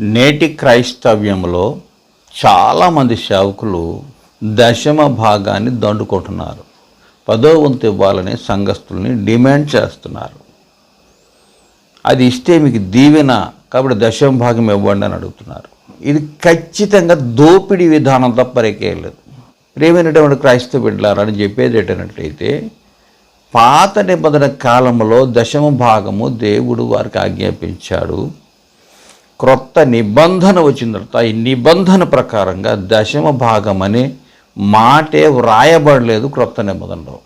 నేటి క్రైస్తవ్యంలో చాలామంది సేవకులు దశమ భాగాన్ని దండుకుంటున్నారు. పదో వంతు ఇవ్వాలని సంఘస్థుల్ని డిమాండ్ చేస్తున్నారు. అది ఇస్తే మీకు దీవెన కాబట్టి దశమ భాగం ఇవ్వండి అని అడుగుతున్నారు. ఇది ఖచ్చితంగా దోపిడీ విధానం తప్ప లేదు. ప్రేమైనటువంటి క్రైస్తవ బిడ్డలారని చెప్పేది ఏంటంటే పాత నిబంధన కాలంలో దశమ భాగము దేవుడు వారికి ఆజ్ఞాపించాడు. క్రొత్త నిబంధన వచ్చిన తర్వాత ఈ నిబంధన ప్రకారంగా దశమ భాగం అనే మాటే వ్రాయబడలేదు క్రొత్త నిబంధనలో.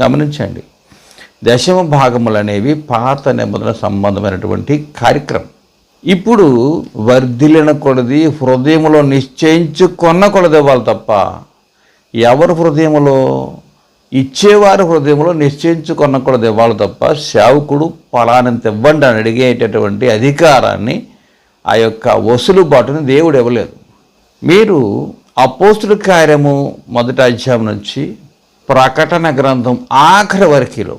గమనించండి. దశమ భాగములు అనేవి పాత నిబంధన సంబంధమైనటువంటి కార్యక్రమం. ఇప్పుడు వర్ధిలిన కొలది హృదయంలో నిశ్చయించుకొన్న కొలది ఇవ్వాలి తప్ప ఎవరి హృదయంలో ఇచ్చేవారి హృదయంలో నిశ్చయించుకున్న కొలది ఇవ్వాలి తప్ప సేవకుడు ఫలానంత ఇవ్వండి అని అడిగేటటువంటి అధికారాన్ని ఆ యొక్క వసులుబాటును దేవుడు ఇవ్వలేదు. మీరు అపోస్తుల కార్యము మొదటి అధ్యాయం నుంచి ప్రకటన గ్రంథం ఆఖరి వరకిలో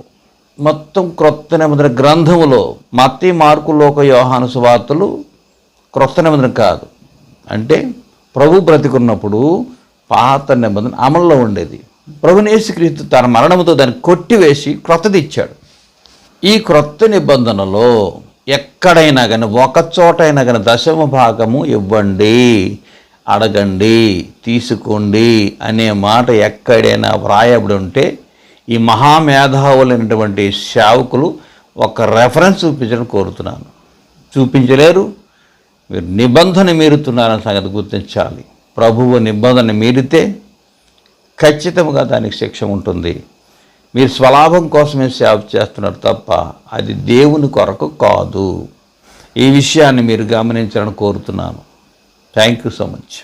మొత్తం క్రొత్త నిబంధన గ్రంథములో మత్తి మార్కు లోక యోహాను సువార్తలు క్రొత్త నిబంధన కాదు. అంటే ప్రభు బ్రతికున్నప్పుడు పాత నిబంధన అమల్లో ఉండేది. ప్రభునేసుక్రీస్తు తన మరణముతో దాన్ని కొట్టివేసి క్రొత్తది ఇచ్చాడు. ఈ క్రొత్త నిబంధనలో ఎక్కడైనా కానీ ఒక చోటైనా కానీ దశమ భాగము ఇవ్వండి అడగండి తీసుకోండి అనే మాట ఎక్కడైనా వ్రాయబడి ఉంటే ఈ మహామేధావులైనటువంటి సేవకులు ఒక రెఫరెన్స్ చూపించడం కోరుతున్నాను. చూపించలేరు. మీరు నిబంధన మీరుతున్నారన్న సంగతి గుర్తించాలి. ప్రభువు నిబంధన మీరితే ఖచ్చితంగా దానికి శిక్ష ఉంటుంది. మీరు స్వలాభం కోసమే సేవ చేస్తున్నారు తప్ప అది దేవుని కొరకు కాదు. ఈ విషయాన్ని మీరు గమనించాలని కోరుతున్నాను. Thank you so much